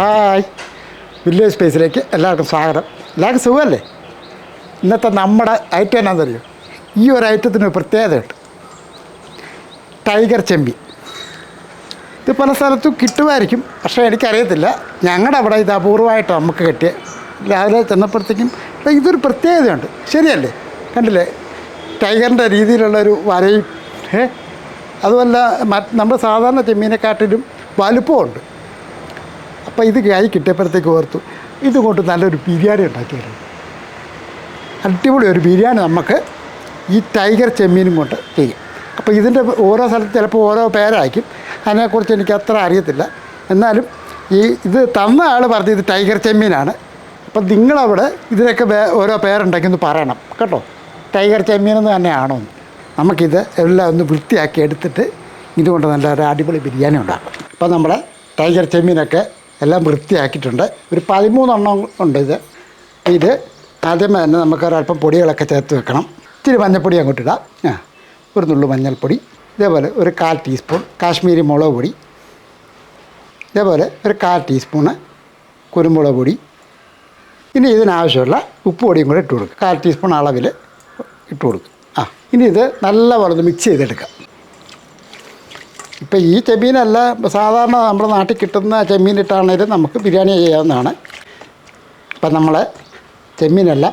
Hi. Village സ്പേസിലേക്ക് എല്ലാവർക്കും സ്വാഗതം. എല്ലാവർക്കും സുഖമല്ലേ? ഇന്നത്തെ നമ്മുടെ ഐറ്റം എന്നാണെന്നറിയോ ഈ ഒരു ഐറ്റത്തിന് പ്രത്യേകതയുണ്ട്. ടൈഗർ ചെമ്പി. ഇത് പല സ്ഥലത്തും കിട്ടുമായിരിക്കും പക്ഷേ എനിക്കറിയത്തില്ല. ഞങ്ങളുടെ അവിടെ ഇത് അപൂർവമായിട്ട് നമുക്ക് കിട്ടിയ രാവിലെ ചെന്നപ്പോഴത്തേക്കും അപ്പം ഇതൊരു പ്രത്യേകതയുണ്ട്. ശരിയല്ലേ? കണ്ടില്ലേ? ടൈഗറിന്റെ രീതിയിലുള്ളൊരു വരയും ഏ അതുമല്ല നമ്മൾ സാധാരണ ചെമ്മീനെക്കാട്ടിലും വലുപ്പമുണ്ട്. അപ്പോൾ ഇത് കൈ കിട്ടിയപ്പോഴത്തേക്ക് ഓർത്തു ഇതുകൊണ്ട് നല്ലൊരു ബിരിയാണി ഉണ്ടാക്കിയായിരുന്നു. അടിപൊളി ഒരു ബിരിയാണി നമുക്ക് ഈ ടൈഗർ ചെമ്മീനും കൊണ്ട് ചെയ്യും. അപ്പോൾ ഇതിന്റെ ഓരോ സ്ഥലത്ത് ചിലപ്പോൾ ഓരോ പേരായിരിക്കും അതിനെക്കുറിച്ച് എനിക്ക് അത്ര അറിയത്തില്ല. എന്നാലും ഈ ഇത് തന്ന ആൾ പറഞ്ഞത് ഇത് ടൈഗർ ചെമ്മീനാണ്. അപ്പം നിങ്ങളവിടെ ഇതിനൊക്കെ ഓരോ പേരുണ്ടെങ്കിൽ പറയണം കേട്ടോ? ടൈഗർ ചെമ്മീൻ എന്ന് തന്നെയാണോ? നമുക്കിത് എല്ലാം ഒന്ന് വൃത്തിയാക്കി എടുത്തിട്ട് ഇതുകൊണ്ട് നല്ല ഒരു അടിപൊളി ബിരിയാണി ഉണ്ടാക്കും. അപ്പോൾ നമ്മുടെ ടൈഗർ ചെമ്മീനൊക്കെ എല്ലാം വൃത്തിയാക്കിയിട്ടുണ്ട്. ഒരു പതിമൂന്നെണ്ണം ഉണ്ട് ഇത്. ഇത് ആദ്യമേ തന്നെ നമുക്ക് ഒരല്പം പൊടികളൊക്കെ ചേർത്ത് വെക്കണം. ഇത്തിരി മഞ്ഞൾപ്പൊടി അങ്ങോട്ട് ഇടാം. ആ ഒരു നുള്ളു മഞ്ഞൾപ്പൊടി. ഇതേപോലെ ഒരു കാൽ ടീസ്പൂൺ കാശ്മീരി മുളക് പൊടി. ഇതേപോലെ ഒരു കാൽ ടീസ്പൂണ് കുരുമുളക് പൊടി. ഇനി ഇതിനാവശ്യമുള്ള ഉപ്പ് പൊടിയും കൂടെ ഇട്ട് കൊടുക്കുക. കാൽ ടീസ്പൂൺ അളവിൽ ഇട്ട് കൊടുക്കുക. ആ ഇനി ഇത് നല്ലപോലെ മിക്സ് ചെയ്തെടുക്കാം ഇപ്പം ഈ ചെമ്മീനല്ല സാധാരണ നമ്മുടെ നാട്ടിൽ കിട്ടുന്ന ചെമ്മീനിട്ടാണെങ്കിലും നമുക്ക് ബിരിയാണി ചെയ്യാവുന്നതാണ്. ഇപ്പം നമ്മൾ ചെമ്മീനല്ല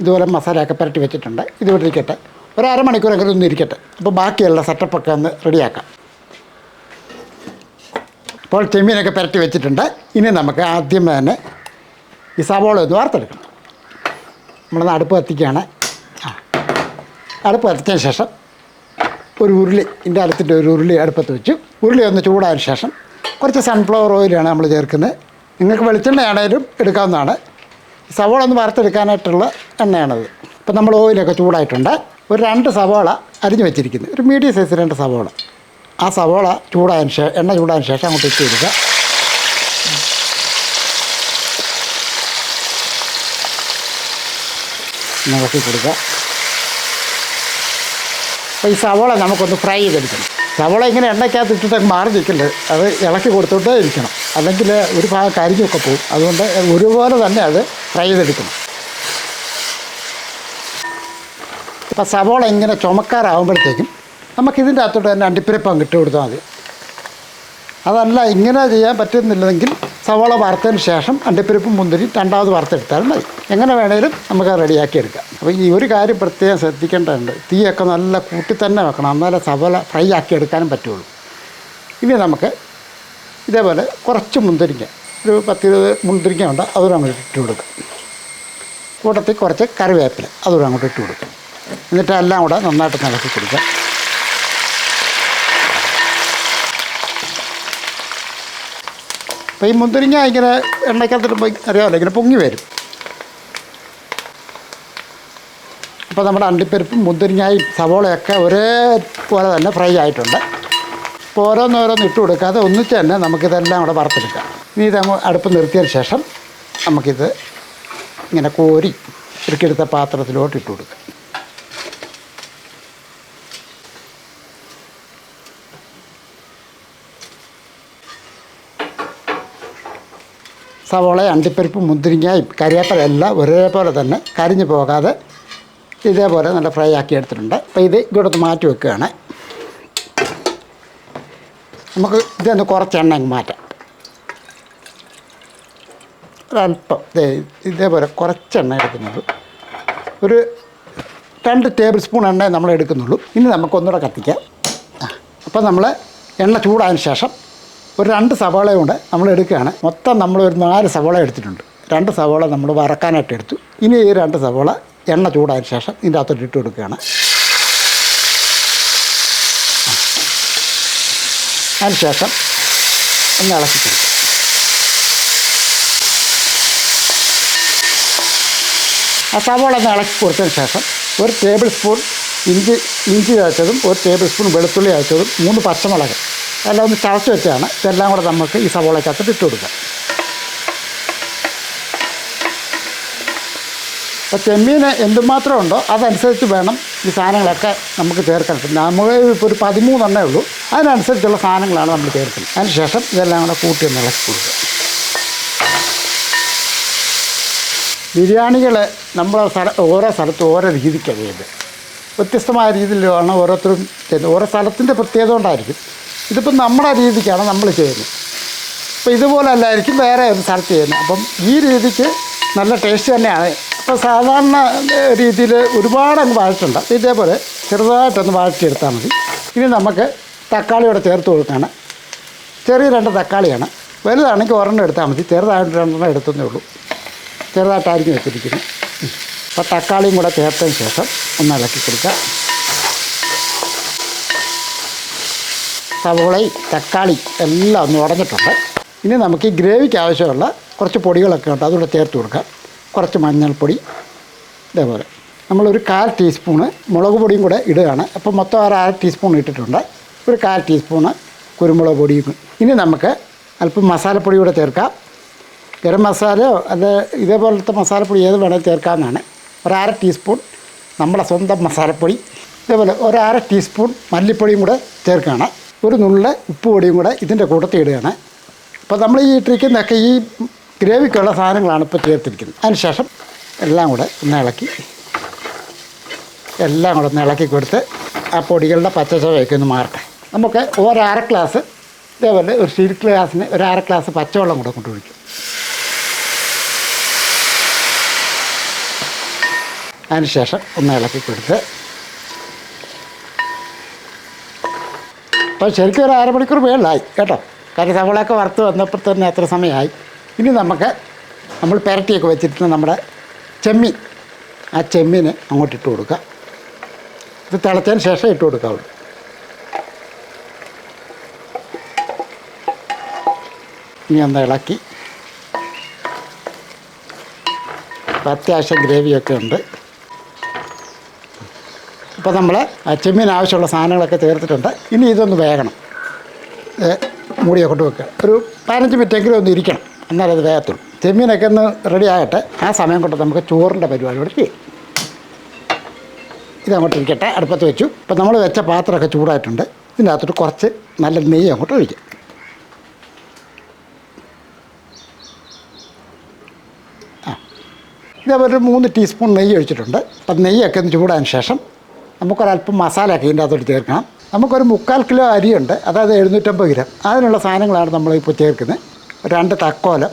ഇതുപോലെ മസാലയൊക്കെ പുരട്ടി വെച്ചിട്ടുണ്ട്. ഇത് ഇരിക്കട്ടെ. ഒരു അരമണിക്കൂറെങ്കിലും ഒന്ന് ഇരിക്കട്ടെ. അപ്പോൾ ബാക്കിയുള്ള സെറ്റപ്പൊക്കെ ഒന്ന് റെഡിയാക്കാം അപ്പോൾ ചെമ്മീനൊക്കെ പുരട്ടി വെച്ചിട്ടുണ്ട്. ഇനി നമുക്ക് ആദ്യം തന്നെ ഈ സവോള ഒന്ന് വാർത്തെടുക്കണം നമ്മളൊന്ന് അടുപ്പ് കത്തിക്കുകയാണ് ആ. അടുപ്പ് കത്തിച്ചതിന് ശേഷം ഒരു ഉരുളി ഇതിന്റെ അടുത്തിന്റെ ഒരു ഉരുളി അടുപ്പത്ത് വെച്ചു. ഉരുളി ഒന്ന് ചൂടായതിന് ശേഷം കുറച്ച് സൺഫ്ലവർ ഓയിലാണ് നമ്മൾ ചേർക്കുന്നത് നിങ്ങൾക്ക് വെളിച്ചെണ്ണയാണേലും എടുക്കാവുന്നതാണ്. സവോള ഒന്ന് വറുത്തെടുക്കാനായിട്ടുള്ള എണ്ണയാണത്. ഇപ്പം നമ്മൾ ഓയിലൊക്കെ ചൂടായിട്ടുണ്ട്. ഒരു രണ്ട് സവോള അരിഞ്ഞു വെച്ചിരിക്കുന്നു. ഒരു മീഡിയം സൈസ് രണ്ട് സവോള. ആ സവോള ചൂടായ ശേഷം എണ്ണ ചൂടായതിന് ശേഷം അങ്ങോട്ട് ഇട്ട് കൊടുക്കുക. നിറക്കി കൊടുക്കുക. അപ്പോൾ ഈ സവോള നമുക്കൊന്ന് ഫ്രൈ ചെയ്തെടുക്കണം. സവോള ഇങ്ങനെ എണ്ണയ്ക്കകത്ത് ഇട്ടിട്ട് മാറി നിൽക്കില്ല? അത് ഇളക്കി കൊടുത്തോട്ടേ ഇരിക്കണം. അല്ലെങ്കിൽ ഒരു ഭാഗം കരിഞ്ഞൊക്കെ പോകും. അതുകൊണ്ട് ഒരുപോലെ തന്നെ അത് ഫ്രൈ ചെയ്തെടുക്കണം. അപ്പോൾ സവോള ഇങ്ങനെ ചുമക്കാറാവുമ്പോഴത്തേക്കും നമുക്കിതിന്റെ അകത്തോട്ട് തന്നെ അണ്ടിപ്പരിപ്പ് ഇട്ട് കൊടുത്താൽ മതി. അതല്ല ഇങ്ങനെ ചെയ്യാൻ പറ്റുന്നില്ലെങ്കിൽ സവോള വറുത്തതിന് ശേഷം അണ്ടിപ്പരിപ്പും മുന്തിരി രണ്ടാമത് വറുത്തെടുത്താലും മതി. എങ്ങനെ വേണേലും നമുക്ക് റെഡിയാക്കി എടുക്കാം അപ്പോൾ ഈ ഒരു കാര്യം പ്രത്യേകം ശ്രദ്ധിക്കേണ്ടതുണ്ട്. തീയൊക്കെ നല്ല കൂട്ടി തന്നെ വെക്കണം. എന്നാലേ സവാള ഫ്രൈ ആക്കി എടുക്കാനും പറ്റുള്ളൂ. ഇനി നമുക്ക് ഇതേപോലെ കുറച്ച് മുന്തിരിങ്ങ ഒരു പത്തിരുപത് മുന്തിരിങ്ങ ഉണ്ട് അതുകൂടെ അങ്ങോട്ട് ഇട്ട് കൊടുക്കും. കൂട്ടത്തിൽ കുറച്ച് കറിവേപ്പില അതുകൂടെ അങ്ങോട്ട് ഇട്ട് കൊടുക്കും. എന്നിട്ട് എല്ലാം കൂടെ നന്നായിട്ട് നിലക്കി കൊടുക്കുക അപ്പോൾ ഈ മുന്തിരിങ്ങ ഇങ്ങനെ എണ്ണയ്ക്കകത്തിടുമ്പോൾ അറിയാമല്ലോ ഇങ്ങനെ പൊങ്ങി വരും. അപ്പോൾ നമ്മുടെ അണ്ടിപ്പരിപ്പും മുന്തിരിങ്ങയും സവോളയൊക്കെ ഒരേ പോലെ തന്നെ ഫ്രൈ ആയിട്ടുണ്ട്. അപ്പോൾ ഓരോന്നോരോന്ന് ഇട്ട് കൊടുക്കാതെ ഒന്നിച്ച് തന്നെ നമുക്കിതെല്ലാം അവിടെ വറുത്തെടുക്കാം. ഇനി ഇത് അടുപ്പ് നിർത്തിയതിന് ശേഷം നമുക്കിത് ഇങ്ങനെ കോരി ഇറുക്കിയെടുത്ത പാത്രത്തിലോട്ട് ഇട്ട് കൊടുക്കാം. സവോള അണ്ടിപ്പരിപ്പ് മുന്തിരിങ്ങയും കരിവേപ്പില എല്ലാം ഒരേപോലെ തന്നെ കരിഞ്ഞു പോകാതെ ഇതേപോലെ നല്ല ഫ്രൈ ആക്കി എടുത്തിട്ടുണ്ട്. അപ്പോൾ ഇത് ഇങ്ങോട്ട് മാറ്റി വെക്കുകയാണ്. നമുക്ക് ഇതൊന്ന് കുറച്ച് എണ്ണ അങ്ങ് മാറ്റാം. ഒരല്പം ദേ ഇതേപോലെ കുറച്ച് എണ്ണ എടുക്കുന്നത് ഒരു രണ്ട് ടേബിൾ സ്പൂൺ എണ്ണ നമ്മൾ എടുക്കുന്നുള്ളൂ. ഇനി നമുക്കൊന്നുകൂടെ കത്തിക്കാം. അപ്പോൾ നമ്മൾ എണ്ണ ചൂടായതിനു ശേഷം ഒരു രണ്ട് സവാള കൊണ്ട് നമ്മൾ എടുക്കുകയാണ്. മൊത്തം നമ്മൾ ഒരു നാല് സവാള എടുത്തിട്ടുണ്ട്. രണ്ട് സവാള നമ്മൾ വറക്കാനായിട്ട് എടുത്തു. ഇനി ഈ രണ്ട് സവാള എണ്ണ ചൂടായതിന് ശേഷം ഇതിന്റെ അകത്തോട്ട് ഇട്ട് കൊടുക്കുകയാണ്. അതിന് ശേഷം ഒന്ന് ഇളക്കി കൊടുക്കുക. ആ സവാള ഒന്ന് ഇളക്കി കൊടുത്തതിന് ശേഷം ഒരു ടേബിൾ സ്പൂൺ ഇഞ്ചി ഇഞ്ചി അയച്ചതും ഒരു ടേബിൾ സ്പൂൺ വെളുത്തുള്ളി അയച്ചതും മൂന്ന് പച്ചമുളക് എല്ലാം ഒന്ന് ചതച്ച് വെച്ചാണ് ഇതെല്ലാം കൂടെ നമുക്ക് ഈ സവോളയ്ക്കകത്ത് ഇട്ട് കൊടുക്കാം. അപ്പോൾ ചെമ്മീൻ എന്തുമാത്രം ഉണ്ടോ അതനുസരിച്ച് വേണം ഈ സാധനങ്ങളൊക്കെ നമുക്ക് ചേർക്കാൻ. നമുക്ക് ഇപ്പോൾ ഒരു പതിമൂന്നെണ്ണേ ഉള്ളൂ. അതിനനുസരിച്ചുള്ള സാധനങ്ങളാണ് നമ്മൾ ചേർക്കുന്നത്. അതിനുശേഷം ഇതെല്ലാം കൂടെ കൂട്ടി ഒന്ന് ഇളക്കി കൊടുക്കുക ബിരിയാണികൾ നമ്മളെ സ്ഥല ഓരോ സ്ഥലത്തും ഓരോ രീതിക്കാണ് ചെയ്യുന്നത് വ്യത്യസ്തമായ രീതിയിലാണ് ഓരോരുത്തരും ചെയ്യുന്നത്. ഓരോ സ്ഥലത്തിന്റെ പ്രത്യേകത കൊണ്ടായിരിക്കും. ഇതിപ്പം നമ്മുടെ രീതിക്കാണ് നമ്മൾ ചെയ്യുന്നത്. അപ്പോൾ ഇതുപോലെ അല്ലായിരിക്കും വേറെ ഒരു സ്ഥലത്ത് ചെയ്യുന്നത്. അപ്പം ഈ രീതിക്ക് നല്ല ടേസ്റ്റ് തന്നെയാണ്. അപ്പോൾ സാധാരണ രീതിയിൽ ഒരുപാട് അങ്ങ് വഴറ്റുണ്ട്. ഇതേപോലെ ചെറുതായിട്ടൊന്ന് വഴറ്റിയെടുത്താൽ മതി. ഇനി നമുക്ക് തക്കാളിയോടെ ചേർത്ത് കൊടുക്കുകയാണ് ചെറിയ രണ്ട് തക്കാളിയാണ്. വലുതാണെങ്കിൽ ഒരെണ്ണം എടുത്താൽ മതി. ചെറുതായിട്ട് രണ്ടെണ്ണം എടുത്തതേ ഉള്ളൂ. ചെറുതായിട്ടായിരിക്കും വെച്ചിരിക്കുന്നത്. അപ്പോൾ തക്കാളിയും കൂടെ ചേർത്തതിന് ശേഷം ഒന്ന് ഇളക്കി കൊടുക്കുക സവോളയും തക്കാളി എല്ലാം ഒന്ന് ഉടഞ്ഞിട്ടുണ്ട്. ഇനി നമുക്ക് ഈ ഗ്രേവിക്ക് ആവശ്യമുള്ള കുറച്ച് പൊടികളൊക്കെ ഉണ്ട് അതുകൂടെ ചേർത്ത് കൊടുക്കാം. കുറച്ച് മഞ്ഞൾപ്പൊടി ഇതേപോലെ. നമ്മളൊരു കാൽ ടീസ്പൂണ് മുളക് പൊടിയും കൂടെ ഇടുകയാണ്. അപ്പോൾ മൊത്തം ഒരു അര ടീസ്പൂൺ ഇട്ടിട്ടുണ്ട്. ഒരു കാൽ ടീസ്പൂണ് കുരുമുളക് പൊടിയും ഇനി നമുക്ക് അല്പം മസാലപ്പൊടി കൂടെ ചേർക്കാം. ഗരം മസാലയോ അത് ഇതേപോലത്തെ മസാലപ്പൊടി ഏത് വേണമെങ്കിൽ ചേർക്കാമെന്നാണ് ഒരു അര ടീസ്പൂൺ നമ്മുടെ സ്വന്തം മസാലപ്പൊടി. ഇതേപോലെ ഒരു അര ടീസ്പൂൺ മല്ലിപ്പൊടിയും കൂടെ ചേർക്കുകയാണ്. ഒരു നുള്ള ഉപ്പ് പൊടിയും കൂടെ ഇതിന്റെ കൂട്ടത്തിൽ ഇടുകയാണ് അപ്പോൾ നമ്മൾ ഈ ഇട്ടിരിക്കുന്നതൊക്കെ ഈ ഗ്രേവിക്കുള്ള സാധനങ്ങളാണ് ഇപ്പോൾ ചേർത്തിരിക്കുന്നത്. അതിനുശേഷം എല്ലാം കൂടെ ഒന്ന് ഇളക്കി എല്ലാം കൂടെ ഒന്ന് ഇളക്കി കൊടുത്ത് ആ പൊടികളുടെ പച്ചച്ചവയൊക്കെ ഒന്ന് മാറട്ടെ. നമുക്ക് ഒരര ഗ്ലാസ് ഇതേപോലെ ഒരു സ്റ്റീൽ ഗ്ലാസ്സിന് ഒരു അര ഗ്ലാസ് പച്ചവെള്ളം കൂടെ കൊണ്ടുപോയിക്കും അതിനുശേഷം ഒന്ന് ഇളക്കി കൊടുത്ത് അപ്പോൾ ശരിക്കും ഒരു അരമണിക്കൂർ മേളിലായി കേട്ടോ. കാര്യം സവളയൊക്കെ വറുത്ത് വന്നപ്പോൾ തന്നെ അത്ര സമയമായി. ഇനി നമുക്ക് നമ്മൾ പെരട്ടിയൊക്കെ വെച്ചിട്ട് നമ്മുടെ ചെമ്മീൻ. ആ ചെമ്മീന് അങ്ങോട്ട് ഇട്ട് കൊടുക്കുക ഇത് തിളച്ചതിന് ശേഷം ഇട്ട് കൊടുക്കാവുള്ളൂ ഇനി ഒന്ന് ഇളക്കി. അത്യാവശ്യം ഗ്രേവിയൊക്കെ ഉണ്ട്. ഇപ്പോൾ നമ്മൾ ചെമ്മീൻ ആവശ്യമുള്ള സാധനങ്ങളൊക്കെ ചേർത്തിട്ടുണ്ട്. ഇനി ഇതൊന്ന് വേകണം. മൂടിയെ കൊണ്ട് വെക്കുക. ഒരു പതിനഞ്ച് മിനിറ്റെങ്കിലും ഒന്ന് ഇരിക്കണം. എന്നാലേ അത് വേഗത്തുള്ളൂ ചെമ്മീനൊക്കെ ഒന്ന് റെഡി ആകട്ടെ. ആ സമയം കൊണ്ട് നമുക്ക് ചോറിന്റെ പരിപാടി കൂടെ ചെയ്യാം. ഇതങ്ങോട്ട് ഇരിക്കട്ടെ. അടുപ്പത്ത് വെച്ചു. ഇപ്പം നമ്മൾ വെച്ച പാത്രമൊക്കെ ചൂടായിട്ടുണ്ട്. ഇതിന്റെ അകത്തോട്ട് കുറച്ച് നല്ല നെയ്യ് അങ്ങോട്ട് ഒഴിക്കാം. ആ. ഇതേപോലെ ഒരു മൂന്ന് ടീസ്പൂൺ നെയ്യ് ഒഴിച്ചിട്ടുണ്ട്. അപ്പം നെയ്യൊക്കെ ഒന്ന് ചൂടാൻ ശേഷം നമുക്കൊരല്പം മസാലയൊക്കെ ഇതിന്റെ അകത്തോട്ട് ചേർക്കണം. നമുക്കൊരു മുക്കാൽ കിലോ അരിയുണ്ട്. അതായത് എഴുന്നൂറ്റമ്പത് ഗ്രാം. അതിനുള്ള സാധനങ്ങളാണ് നമ്മളിപ്പോൾ ചേർക്കുന്നത്. രണ്ട് തക്കോലം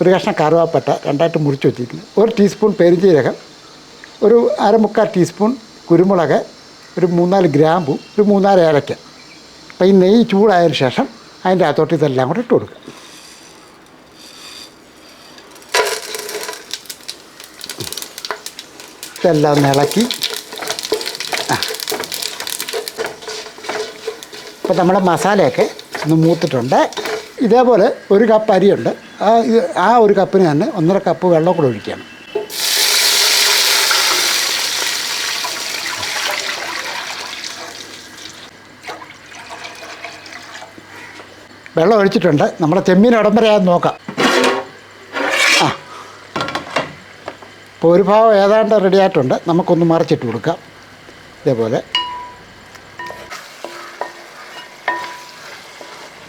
ഒരു കഷ്ണം കറുവാപ്പട്ട രണ്ടായിട്ട് മുറിച്ച് വെച്ചിരിക്കുന്നത് ഒരു ടീസ്പൂൺ പെരിഞ്ജീരകം ഒരു അരമുക്കാൽ ടീസ്പൂൺ കുരുമുളക് ഒരു മൂന്നാൽ ഗ്രാമ്പു ഒരു മൂന്നാൽ ഏലക്ക. അപ്പോൾ ഈ നെയ്യ് ചൂടായതിനു ശേഷം അതിന്റെ അകത്തോട്ട് ഇതെല്ലാം കൂടെ ഇട്ട് കൊടുക്കുക. ഇതെല്ലാം ഇളക്കി അപ്പോൾ നമ്മുടെ മസാലയൊക്കെ ഒന്ന് മൂത്തിട്ടുണ്ട്. ഇതേപോലെ ഒരു കപ്പ് അരിയുണ്ട്. ആ ആ ഒരു കപ്പിന് തന്നെ ഒന്നര കപ്പ് വെള്ളം കൂടെ ഒഴിക്കണം. വെള്ളം ഒഴിച്ചിട്ടുണ്ട്. നമ്മുടെ ചെമ്മീൻ ഇടം നോക്കാം. ആ. ഇപ്പോൾ ഒരു ഭാവം ഏതാണ്ട് റെഡി ആയിട്ടുണ്ട്. നമുക്കൊന്ന് മറിച്ചിട്ട് കൊടുക്കാം. ഇതേപോലെ.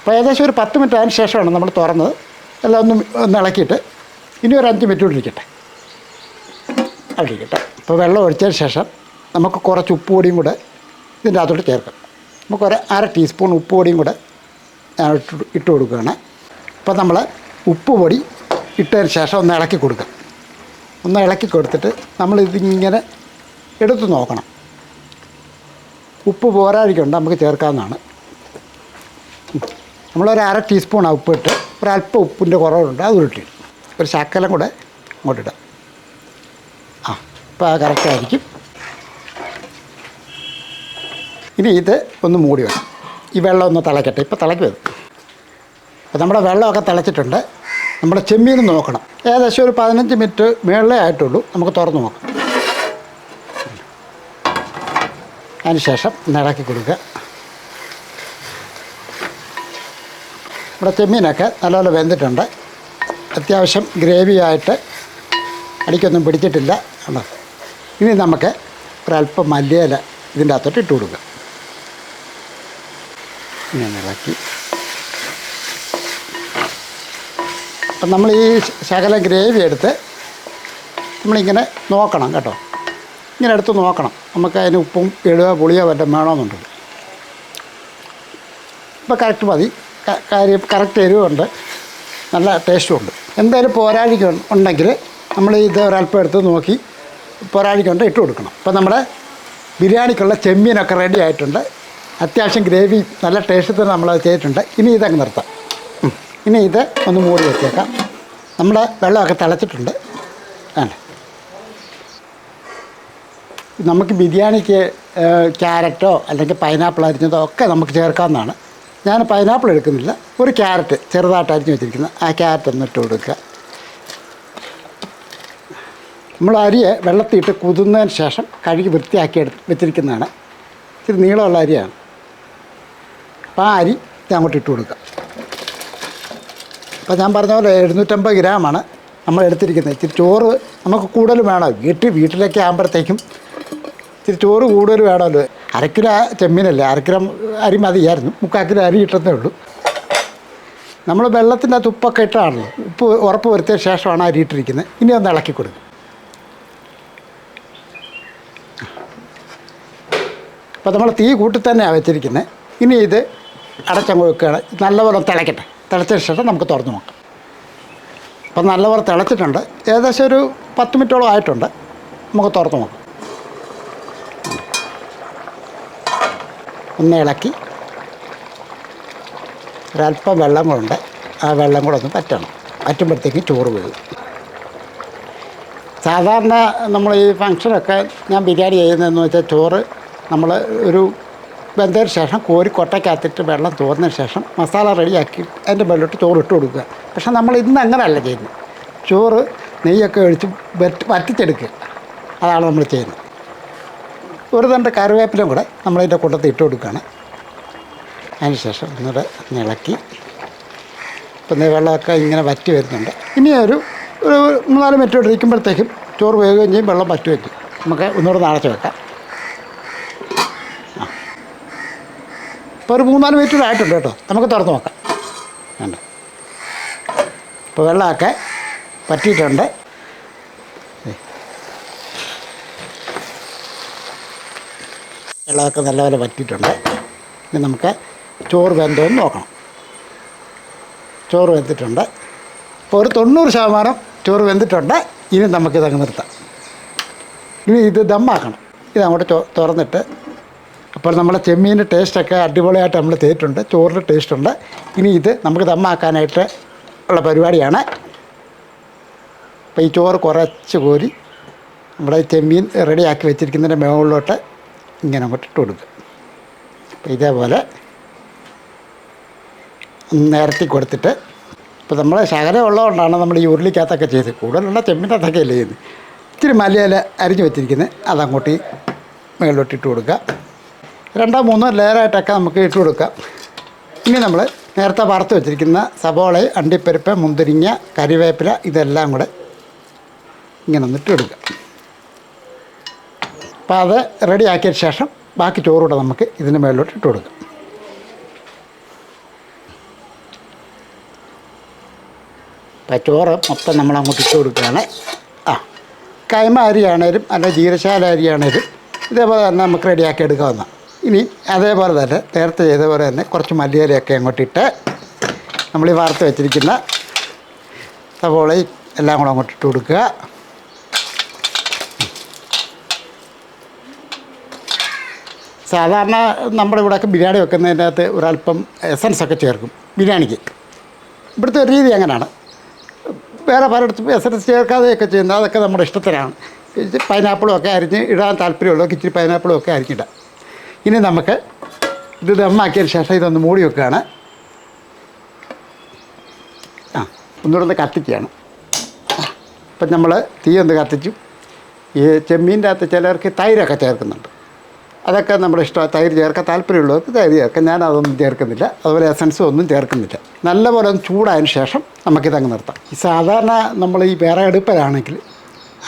അപ്പോൾ ഏകദേശം ഒരു പത്ത് മിനിറ്റ് അതിന് ശേഷമാണ് നമ്മൾ തുറന്നത്. എല്ലാം ഒന്ന് ഒന്ന് ഇളക്കിയിട്ട് ഇനി ഒരു അഞ്ച് മിനിറ്റ് കൂടി ഇരിക്കട്ടെ. അപ്പോൾ വെള്ളം ഒഴിച്ചതിന് ശേഷം നമുക്ക് കുറച്ച് ഉപ്പ് പൊടിയും കൂടെ ഇതിന്റെ അകത്തോട്ട് ചേർക്കാം. നമുക്ക് ഒരു അര ടീസ്പൂൺ ഉപ്പ് പൊടിയും കൂടെ ഞാൻ ഇട്ട് ഇട്ട് കൊടുക്കുകയാണ്. അപ്പോൾ നമ്മൾ ഉപ്പ് പൊടി ഇട്ടതിന് ശേഷം ഒന്ന് ഇളക്കി കൊടുക്കാം. ഒന്ന് ഇളക്കി കൊടുത്തിട്ട് നമ്മൾ ഇതിങ്ങനെ എടുത്ത് നോക്കണം. ഉപ്പ് പോരാഴിക്കുണ്ട് നമുക്ക് ചേർക്കാവുന്നതാണ്. നമ്മളൊരു അര ടീസ്പൂൺ ഉപ്പ് ഇട്ട് ഒരല്പം ഉപ്പിന്റെ കുറവുണ്ട് അത് ഉരുട്ടിയിടും ഒരു ശക്കലം കൂടെ അങ്ങോട്ടിടാം ആ ഇപ്പോൾ കറക്റ്റായിരിക്കും ഇനി ഇത് ഒന്ന് മൂടി വേണം ഈ വെള്ളം ഒന്ന് തിളക്കട്ടെ. ഇപ്പോൾ തിളക്കി വരും. അപ്പോൾ നമ്മുടെ വെള്ളമൊക്കെ തിളച്ചിട്ടുണ്ട്. നമ്മുടെ ചെമ്മീൻ നോക്കണം. ഏകദേശം ഒരു പതിനഞ്ച് മിനിറ്റ് മേളിലേ ആയിട്ടുള്ളൂ. നമുക്ക് തുറന്ന് നോക്കാം. അതിന് ശേഷം ഒന്ന് ഇളക്കി കൊടുക്കുക. നമ്മുടെ ചെമ്മീനൊക്കെ നല്ലപോലെ വെന്തിട്ടുണ്ട്. അത്യാവശ്യം ഗ്രേവിയായിട്ട് അടിക്കൊന്നും പിടിച്ചിട്ടില്ല. ഉള്ളത് ഇനി നമുക്ക് ഒരല്പം മല്ലിയില ഇതിന്റെ അകത്തോട്ട് ഇട്ട് കൊടുക്കുക ഇങ്ങനെ ഇളക്കി. അപ്പം നമ്മൾ ഈ ശകലം ഗ്രേവി എടുത്ത് നമ്മളിങ്ങനെ നോക്കണം കേട്ടോ. ഇങ്ങനെ എടുത്ത് നോക്കണം. നമുക്ക് അതിന് ഉപ്പും എളുവ പുളിയോ വല്ലതും വേണമെന്നുണ്ട് ഇപ്പോൾ കറക്റ്റ് മതി. കാര്യം കറക്റ്റ് എരിവുണ്ട്. നല്ല ടേസ്റ്റും ഉണ്ട്. എന്തായാലും പോരാഴിക ഉണ്ടെങ്കിൽ നമ്മൾ ഇത് ഒരല്പം എടുത്ത് നോക്കി പോരാഴിക്കൊണ്ട് ഇട്ട് കൊടുക്കണം. അപ്പോൾ നമ്മുടെ ബിരിയാണിക്കുള്ള ചെമ്മീനൊക്കെ റെഡി ആയിട്ടുണ്ട്. അത്യാവശ്യം ഗ്രേവി നല്ല ടേസ്റ്റത്തിൽ നമ്മളത് ചെയ്തിട്ടുണ്ട്. ഇനി ഇതങ്ങ് നിർത്താം. ഇനി ഇത് ഒന്ന് മൂടി വെച്ചേക്കാം. നമ്മുടെ വെള്ളമൊക്കെ തിളച്ചിട്ടുണ്ട്. വേണ്ട നമുക്ക് ബിരിയാണിക്ക് ക്യാരറ്റോ അല്ലെങ്കിൽ പൈനാപ്പിൾ അരിഞ്ഞതോ ഒക്കെ നമുക്ക് ചേർക്കാവുന്നതാണ്. ഞാൻ പൈനാപ്പിൾ എടുക്കുന്നില്ല. ഒരു ക്യാരറ്റ് ചെറുതായിട്ട് അരിഞ്ഞ് വെച്ചിരിക്കുന്നത്. ആ ക്യാരറ്റ് ഒന്ന് ഇട്ട് കൊടുക്കുക. നമ്മൾ അരിയെ വെള്ളത്തിയിട്ട് കുതിർന്നതിന് ശേഷം കഴുകി വൃത്തിയാക്കി എടുത്ത് വെച്ചിരിക്കുന്നതാണ്. ഇച്ചിരി നീളമുള്ള അരിയാണ്. അപ്പോൾ ആ അരി ഞാൻ അങ്ങോട്ട് ഇട്ട് കൊടുക്കുക. അപ്പോൾ ഞാൻ പറഞ്ഞ പോലെ എഴുന്നൂറ്റമ്പത് ഗ്രാമാണ് നമ്മൾ എടുത്തിരിക്കുന്നത്. ഇച്ചിരി ചോറ് നമുക്ക് കൂടുതൽ വേണം വീട്ടിൽ വീട്ടിലൊക്കെ ആകുമ്പോഴത്തേക്കും ഇച്ചിരി ചോറ് കൂടുതൽ വേണമല്ലോ. അരക്കിലോ ചെമ്മീനല്ലേ? അരക്കിലോ അരി മതിയായിരുന്നു. മുക്കാക്കിലോ അരി ഇട്ടതേ ഉള്ളൂ. നമ്മൾ വെള്ളത്തിന്റെ അകത്ത് ഉപ്പൊക്കെ ഇട്ടാണല്ലോ. ഉപ്പ് ഉറപ്പ് വരുത്തിയ ശേഷമാണ് അരി ഇട്ടിരിക്കുന്നത്. ഇനി ഒന്ന് ഇളക്കി കൊടുക്കും. അപ്പോൾ നമ്മൾ തീ കൂട്ടി തന്നെയാണ് വെച്ചിരിക്കുന്നത്. ഇനി ഇത് അടച്ചങ്ങ് വെക്കുകയാണ്. നല്ലപോലെ തിളയ്ക്കട്ടെ തിളച്ചതിന് ശേഷം നമുക്ക് തുറന്ന് നോക്കാം. അപ്പം നല്ലപോലെ തിളച്ചിട്ടുണ്ട്. ഏകദേശം ഒരു പത്ത് മിനിറ്റോളം ആയിട്ടുണ്ട്. നമുക്ക് തുറന്ന് നോക്കാം. ഒന്ന് ഇളക്കി. ഒരല്പം വെള്ളം കൊണ്ട് ആ വെള്ളം കൂടെ ഒന്ന് പറ്റണം. പറ്റുമ്പോഴത്തേക്ക് ചോറ് വീഴും സാധാരണ നമ്മൾ ഈ ഫങ്ഷനൊക്കെ ഞാൻ ബിരിയാണി ചെയ്യുന്നതെന്ന് വെച്ചാൽ ചോറ് നമ്മൾ ഒരു വെന്തതിന് ശേഷം കോരി കൊട്ടയ്ക്കകത്തിട്ട് വെള്ളം തോർന്നതിന് ശേഷം മസാല റെഡിയാക്കി അതിന്റെ മുകളിലോട്ട് ചോറ് ഇട്ട് കൊടുക്കുക. പക്ഷെ നമ്മൾ ഇന്ന് അങ്ങനെയല്ല ചെയ്യുന്നത്. ചോറ് നെയ്യൊക്കെ ഒഴിച്ച് വറ്റ് വറ്റിച്ചെടുക്കുക. അതാണ് നമ്മൾ ചെയ്യുന്നത്. ഒരു തണ്ട് കറിവേപ്പിലും കൂടെ നമ്മളതിന്റെ കൂട്ടത്തിൽ ഇട്ട് കൊടുക്കുകയാണ്. അതിന് ശേഷം ഒന്നുകൂടെ ഇളക്കി. ഇപ്പം വെള്ളമൊക്കെ ഇങ്ങനെ വറ്റി വരുന്നുണ്ട്. ഇനി ഒരു ഒരു മൂന്നാൽ മിനിറ്റ് ഇരിക്കുമ്പോഴത്തേക്കും ചോറ് വേകുകയും ചെയ്യും വെള്ളം വറ്റുകയും ചെയ്യും. നമുക്ക് ഒന്നുകൂടെ നാളച്ച് വെക്കാം. ആ. ഇപ്പോൾ ഒരു മൂന്നാൽ മിനിറ്റ് കൂടെ ആയിട്ടുണ്ട് കേട്ടോ. നമുക്ക് തുറന്ന് നോക്കാം. വേണ്ട ഇപ്പോൾ വെള്ളമൊക്കെ വറ്റിയിട്ടുണ്ട്. വെള്ളമൊക്കെ നല്ലപോലെ വറ്റിയിട്ടുണ്ട്. ഇനി നമുക്ക് ചോറ് വെന്തോന്ന് നോക്കണം. ചോറ് വെന്തിട്ടുണ്ട്. ഇപ്പോൾ ഒരു തൊണ്ണൂറ് ശതമാനം ചോറ് വെന്തിട്ടുണ്ട്. ഇനി നമുക്കിതങ്ങ് നിർത്താം. ഇനി ഇത് ദമ്മാക്കണം. ഇത് അങ്ങോട്ട് തുറന്നിട്ട് അപ്പോൾ നമ്മളെ ചെമ്മീന്റെ ടേസ്റ്റൊക്കെ അടിപൊളിയായിട്ട് നമ്മൾ ചെയ്തിട്ടുണ്ട് ചോറിന്റെ ടേസ്റ്റുണ്ട്. ഇനി ഇത് നമുക്ക് ദമ്മാക്കാനായിട്ട് ഉള്ള പരിപാടിയാണ്. അപ്പോൾ ഈ ചോറ് കുറച്ച് കോരി നമ്മുടെ ചെമ്മീൻ റെഡിയാക്കി വെച്ചിരിക്കുന്നതിന്റെ മുകളിലോട്ട് ഇങ്ങനെ അങ്ങോട്ട് ഇട്ട് കൊടുക്കുക ഇതേപോലെ നേരത്തി കൊടുത്തിട്ട് ഇപ്പോൾ നമ്മൾ ശകലം ഉള്ളതുകൊണ്ടാണ് നമ്മൾ ഈ ഉരുളിക്കകത്തൊക്കെ ചെയ്ത്. കൂടുതലുള്ള ചെമ്മിനകത്തൊക്കെ അല്ലേ ചെയ്യുന്നത് ഇത്തിരി മലയില അരിഞ്ഞു വെച്ചിരിക്കുന്നത് അതങ്ങോട്ട് മുകളിലോട്ട് ഇട്ട് കൊടുക്കുക രണ്ടോ മൂന്നോ ലെയറായിട്ടൊക്കെ നമുക്ക് ഇട്ട് കൊടുക്കാം. ഇനി നമ്മൾ നേരത്തെ വറുത്ത് വെച്ചിരിക്കുന്ന സബോള അണ്ടിപ്പരിപ്പ് മുന്തിരിങ്ങ കരിവേപ്പില ഇതെല്ലാം കൂടെ ഇങ്ങനെ ഒന്ന് ഇട്ട് കൊടുക്കുക അപ്പോൾ അത് റെഡിയാക്കിയ ശേഷം ബാക്കി ചോറൂടെ നമുക്ക് ഇതിന് മേളിലോട്ട് ഇട്ട് കൊടുക്കാം. അപ്പോൾ ചോറ് മൊത്തം നമ്മൾ അങ്ങോട്ട് ഇട്ട് കൊടുക്കുകയാണ്. ആ കൈമ അരിയാണേലും അല്ല ജീരശാല അരിയാണേലും ഇതേപോലെ തന്നെ നമുക്ക് റെഡിയാക്കി എടുക്കാവുന്ന ഇനി അതേപോലെ തന്നെ നേരത്തെ ചെയ്ത പോലെ തന്നെ കുറച്ച് മല്ലിയിലയൊക്കെ അങ്ങോട്ട് ഇട്ട് നമ്മൾ ഈ വാർത്ത് വെച്ചിരിക്കുന്ന സവോളയും എല്ലാം കൂടെ അങ്ങോട്ട് ഇട്ട് കൊടുക്കുക. സാധാരണ നമ്മുടെ ഇവിടെയൊക്കെ ബിരിയാണി വെക്കുന്നതിന്റെ അകത്ത് ഒരല്പം എസൻസ് ഒക്കെ ചേർക്കും. ബിരിയാണിക്ക്. ഇവിടുത്തെ ഒരു രീതി അങ്ങനെയാണ് വേറെ പലയിടത്തും എസൻസ് ചേർക്കാതെയൊക്കെ ചെയ്യുന്നത് അതൊക്കെ നമ്മുടെ ഇഷ്ടത്തിനാണ്. പൈനാപ്പിളും ഒക്കെ അരിഞ്ഞ് ഇടാൻ താല്പര്യമുള്ളവർക്ക് ഇച്ചിരി പൈനാപ്പിളും ഒക്കെ അരിഞ്ഞിടാം ഇനി നമുക്ക് ഇത് ദമ്മാക്കിയതിന് ശേഷം ഇതൊന്ന് മൂടി വെക്കുകയാണ്. ആ ഒന്നുകൂടെ ഒന്ന് കത്തിക്കുകയാണ്. അപ്പം നമ്മൾ തീ ഒന്ന് കത്തിച്ചു. ഈ ചെമ്മീന്റെ അകത്ത് ചിലർക്ക് തൈരൊക്കെ ചേർക്കുന്നുണ്ട്. അതൊക്കെ നമ്മുടെ ഇഷ്ടം തൈര് ചേർക്കാൻ താല്പര്യമുള്ളവർക്ക് തൈര് ചേർക്കാം ഞാൻ അതൊന്നും ചേർക്കുന്നില്ല. അതുപോലെ എസൻസ് ഒന്നും ചേർക്കുന്നില്ല. നല്ലപോലെ ഒന്ന് ചൂടായതിന് ശേഷം നമുക്കിതങ്ങ് നിർത്താം. ഈ സാധാരണ നമ്മൾ ഈ വേറെ അടുപ്പിലാണെങ്കിൽ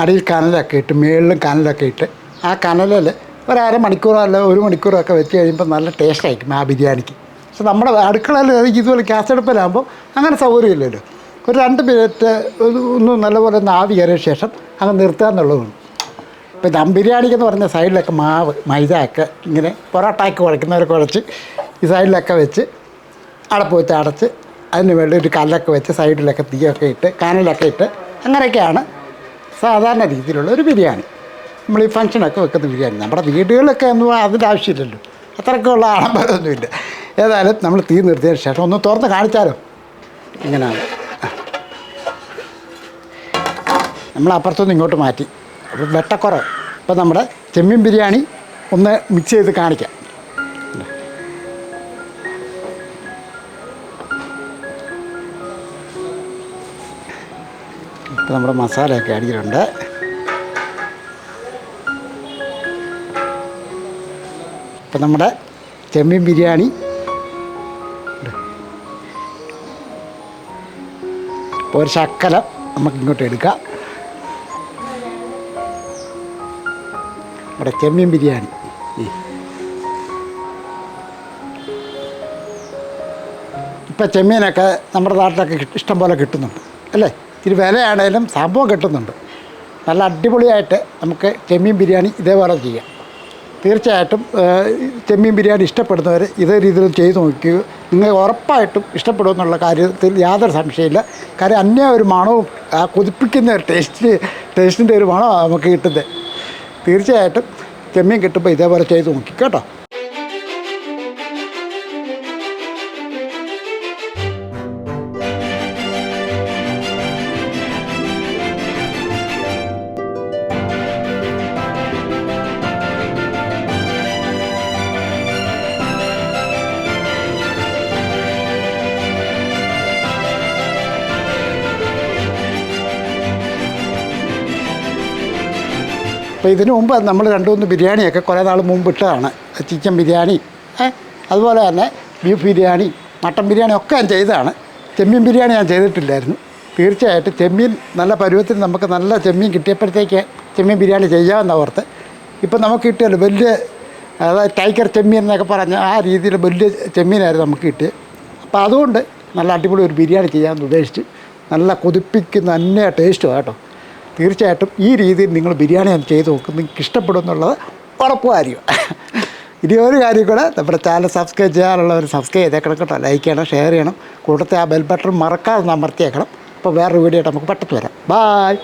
അടിയിൽ കനലൊക്കെ ഇട്ട് മേളിലും കനലൊക്കെ ഇട്ട് ആ കനലിൽ ഒരു അര മണിക്കൂറോ അല്ല ഒരു മണിക്കൂറോ ഒക്കെ വെച്ച് കഴിയുമ്പോൾ നല്ല ടേസ്റ്റ് ആയിരിക്കും ആ ബിരിയാണിക്ക്. പക്ഷെ നമ്മുടെ അടുക്കളയിൽ ഇതുപോലെ ഗ്യാസ് അടുപ്പിലാകുമ്പോൾ അങ്ങനെ സൗകര്യമില്ലല്ലോ. ഒരു രണ്ട് മിനിറ്റ് ഒന്ന് നല്ലപോലെ ഒന്ന് ആവി കയറിയ ശേഷം അങ്ങ് നിർത്തുക എന്നുള്ളതാണ് ഇപ്പോൾ ദം ബിരിയാണിക്ക് എന്ന് പറഞ്ഞ സൈഡിലൊക്കെ മാവ് മൈദയൊക്കെ ഇങ്ങനെ പൊറോട്ടയൊക്കെ കുഴക്കുന്നവർ കുഴച്ച് ഈ സൈഡിലൊക്കെ വെച്ച് അടപ്പ് വെച്ച് അടച്ച് അതിന് വേണ്ടി ഒരു കല്ലൊക്കെ വെച്ച് സൈഡിലൊക്കെ തീയൊക്കെ ഇട്ട് കാനലൊക്കെ ഇട്ട് അങ്ങനെയൊക്കെയാണ് സാധാരണ രീതിയിലുള്ള ഒരു ബിരിയാണി. നമ്മൾ ഈ ഫംഗ്ഷനൊക്കെ വെക്കുന്ന ബിരിയാണി. നമ്മുടെ വീടുകളിലൊക്കെ ഒന്നും അതിന്റെ ആവശ്യമില്ലല്ലോ. അത്രയ്ക്കുള്ള ആഡംബരമൊന്നുമില്ല. ഏതായാലും നമ്മൾ തീ നിർത്തിയതിന് ശേഷം ഒന്ന് തുറന്ന് കാണിച്ചാലോ? ഇങ്ങനെയാണ്. നമ്മൾ അപ്പുറത്തുനിന്ന് ഇങ്ങോട്ട് മാറ്റി. അപ്പോൾ വെട്ടക്കുറവ്. അപ്പോൾ നമ്മുടെ ചെമ്മീൻ ബിരിയാണി ഒന്ന് മിക്സ് ചെയ്ത് കാണിക്കാം. ഇപ്പോൾ നമ്മുടെ മസാലയൊക്കെ അടിയിലുണ്ട്. ഇപ്പം നമ്മുടെ ചെമ്മീൻ ബിരിയാണി. ഒരു ശക്കലം നമുക്ക് ഇങ്ങോട്ട് എടുക്കാം. നമ്മുടെ ചെമ്മീൻ ബിരിയാണി. ഇപ്പം ചെമ്മീനൊക്കെ നമ്മുടെ നാട്ടിലൊക്കെ ഇഷ്ടം പോലെ കിട്ടുന്നുണ്ട് അല്ലേ? ഇത്തിരി വിലയാണേലും സംഭവം കിട്ടുന്നുണ്ട്. നല്ല അടിപൊളിയായിട്ട് നമുക്ക് ചെമ്മീൻ ബിരിയാണി ഇതേപോലെ ചെയ്യാം. തീർച്ചയായിട്ടും ചെമ്മീൻ ബിരിയാണി ഇഷ്ടപ്പെടുന്നവർ ഇതേ രീതിയിൽ ചെയ്തു നോക്കുക നിങ്ങൾ ഉറപ്പായിട്ടും ഇഷ്ടപ്പെടുമെന്നുള്ള കാര്യത്തിൽ യാതൊരു സംശയമില്ല. കാര്യം അന്യ ഒരു മണവും ആ കൊതിപ്പിക്കുന്ന ഒരു ടേസ്റ്റ് ടേസ്റ്റിന്റെ ഒരു മണമാണ് നമുക്ക് കിട്ടുന്നത്. തീർച്ചയായിട്ടും ചെമ്മീൻ കിട്ടുമ്പോൾ ഇതേപോലെ ചെയ്ത് നോക്കി. കേട്ടോ? അപ്പോൾ ഇതിനു മുമ്പ് നമ്മൾ രണ്ട് മൂന്ന് ബിരിയാണിയൊക്കെ കുറേ നാൾ മുമ്പ് ഇട്ടതാണ്. ചിക്കൻ ബിരിയാണി അതുപോലെ തന്നെ ബീഫ് ബിരിയാണി മട്ടൻ ബിരിയാണി ഒക്കെ ഞാൻ ചെയ്തതാണ്. ചെമ്മീൻ ബിരിയാണി ഞാൻ ചെയ്തിട്ടില്ലായിരുന്നു. തീർച്ചയായിട്ടും ചെമ്മീൻ നല്ല പരുവത്തിൽ നമുക്ക് നല്ല ചെമ്മീൻ കിട്ടിയപ്പോഴത്തേക്ക് ചെമ്മീൻ ബിരിയാണി ചെയ്യാമെന്ന ഓർത്ത്. ഇപ്പം നമുക്ക് കിട്ടിയല്ലോ വലിയ അതായത് ടൈഗർ ചെമ്മീൻ എന്നൊക്കെ പറഞ്ഞ ആ രീതിയിൽ വലിയ ചെമ്മീനായിരുന്നു നമുക്ക് കിട്ടിയത്. അപ്പോൾ അതുകൊണ്ട് നല്ല അടിപൊളി ഒരു ബിരിയാണി ചെയ്യാമെന്ന് ഉദ്ദേശിച്ച് നല്ല കൊതിപ്പിക്കുന്ന അന്യ ടേസ്റ്റും കേട്ടോ തീർച്ചയായിട്ടും ഈ രീതിയിൽ നിങ്ങൾ ബിരിയാണി ഒന്ന് ചെയ്ത് നോക്കും. നിങ്ങൾക്ക് ഇഷ്ടപ്പെടും എന്നുള്ളത് ഉറപ്പ് കാര്യം ഇനി ഒരു കാര്യം കൂടെ നമ്മുടെ ചാനൽ സബ്സ്ക്രൈബ് ചെയ്യാനുള്ളവർ സബ്സ്ക്രൈബ് ചെയ്തേക്കണം കേട്ടോ. ലൈക്ക് ചെയ്യണം ഷെയർ ചെയ്യണം. കൂട്ടത്തെ ആ ബെൽ ബട്ടൺ മറക്കാതെ അമർത്തിയേക്കണം. അപ്പോൾ വേറൊരു വീഡിയോ ആയിട്ട് നമുക്ക് പെട്ടെന്ന് വരാം. ബായ്